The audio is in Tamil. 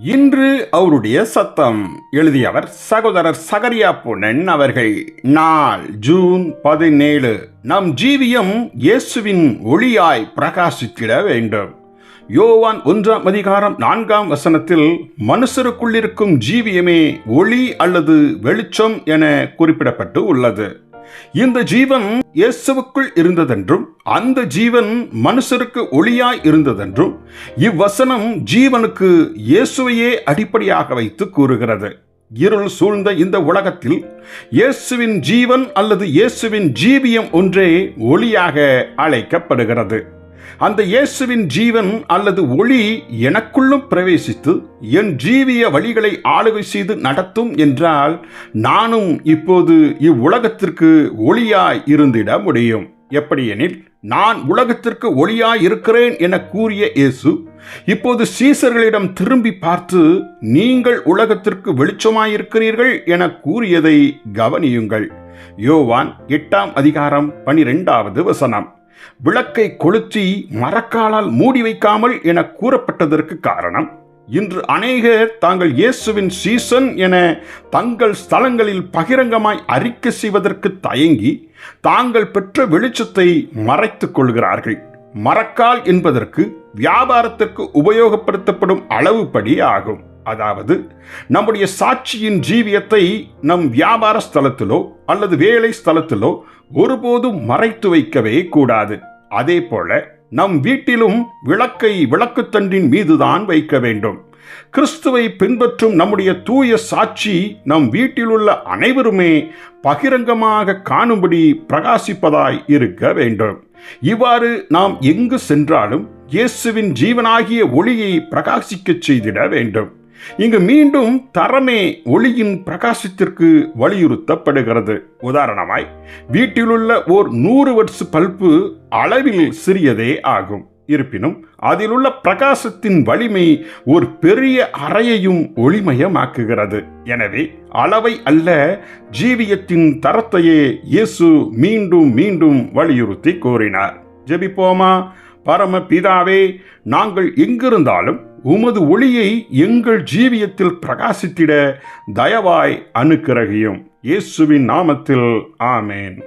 இன்று அவருடைய சத்தம். எழுதியவர் சகோதரர் சகரியா பொன்னன் அவர்கள். நாள் ஜூன் பதினேழு. நம் ஜீவியம் இயேசுவின் ஒளியாய் பிரகாசித்திட வேண்டும். யோவான் ஒன்றாம் அதிகாரம் நான்காம் வசனத்தில் மனுஷருக்குள்ளிருக்கும் ஜீவியமே ஒளி அல்லது வெளிச்சம் என குறிப்பிடப்பட்டு உள்ளது. இந்த ஜீவன் இயேசுவுக்குள் இருந்ததென்றும் அந்த ஜீவன் மனுஷருக்கு ஒளியாய் இருந்ததென்றும் இவ்வசனம் ஜீவனுக்கு இயேசுவையே அடிப்படையாக வைத்து கூறுகிறது. இருள் சூழ்ந்த இந்த உலகத்தில் இயேசுவின் ஜீவன் அல்லது இயேசுவின் ஜீவியம் ஒன்றே ஒளியாக அழைக்கப்படுகிறது. அந்த இயேசுவின் ஜீவன் அல்லது ஒளி எனக்குள்ளும் பிரவேசித்து என் ஜீவிய வழிகளை ஆளுகை செய்து நடத்தும் என்றால் நானும் இப்போது இவ்வுலகத்திற்கு ஒளியாய் இருந்திட முடியும். எப்படியெனில் நான் உலகத்திற்கு ஒளியாய் இருக்கிறேன் என கூறிய இயேசு இப்போது சீசர்களிடம் திரும்பி பார்த்து நீங்கள் உலகத்திற்கு வெளிச்சமாயிருக்கிறீர்கள் என கூறியதை கவனியுங்கள். யோவான் எட்டாம் அதிகாரம் பனிரெண்டாவது வசனம். விளக்கை கொளுத்தி மரக்காலால் மூடி வைக்காமல் என கூறப்பட்டதற்கு காரணம் இன்று அநேகர் தாங்கள் இயேசுவின் சீசன் என தங்கள் ஸ்தலங்களில் பகிரங்கமாய் அறிக்கை செய்வதற்கு தயங்கி தாங்கள் பெற்ற வெளிச்சத்தை மறைத்துக் கொள்கிறார்கள். மரக்கால் என்பதற்கு வியாபாரத்திற்கு உபயோகப்படுத்தப்படும் அளவுப்படி ஆகும். அதாவது நம்முடைய சாட்சியின் ஜீவியத்தை நம் வியாபார ஸ்தலத்திலோ அல்லது வேலை ஸ்தலத்திலோ ஒருபோதும் மறைத்து வைக்கவே கூடாது. அதே போல நம் வீட்டிலும் விளக்கை விளக்குத்தண்டின் மீதுதான் வைக்க வேண்டும். கிறிஸ்துவை பின்பற்றும் நம்முடைய தூய சாட்சி நம் வீட்டிலுள்ள அனைவருமே பகிரங்கமாக காணும்படி பிரகாசிப்பதாய் இருக்க வேண்டும். இவ்வாறு நாம் எங்கு சென்றாலும் இயேசுவின் ஜீவனாகிய ஒளியை பிரகாசிக்கச் செய்திட வேண்டும். இங்கு மீண்டும் தரமே ஒளியின் பிரகாசத்திற்கு வலியுறுத்தப்படுகிறது. உதாரணமாய் வீட்டிலுள்ள ஓர் நூறு வட்ஸ் பல்பு அளவில் சிறியதே ஆகும். இருப்பினும் அதிலுள்ள பிரகாசத்தின் வலிமை ஒரு பெரிய அறையையும் ஒளிமயமாக்குகிறது. எனவே அளவை அல்ல ஜீவியத்தின் தரத்தையே இயேசு மீண்டும் மீண்டும் வலியுறுத்தி கூறினார் ஜெபிப்போமா? பரம பிதாவே நாங்கள் எங்கிருந்தாலும் உமது ஒளியை எங்கள் ஜீவியத்தில் பிரகாசித்திட தயவாய் அணுக்கிறகியும் இயேசுவின் நாமத்தில் ஆமேன்.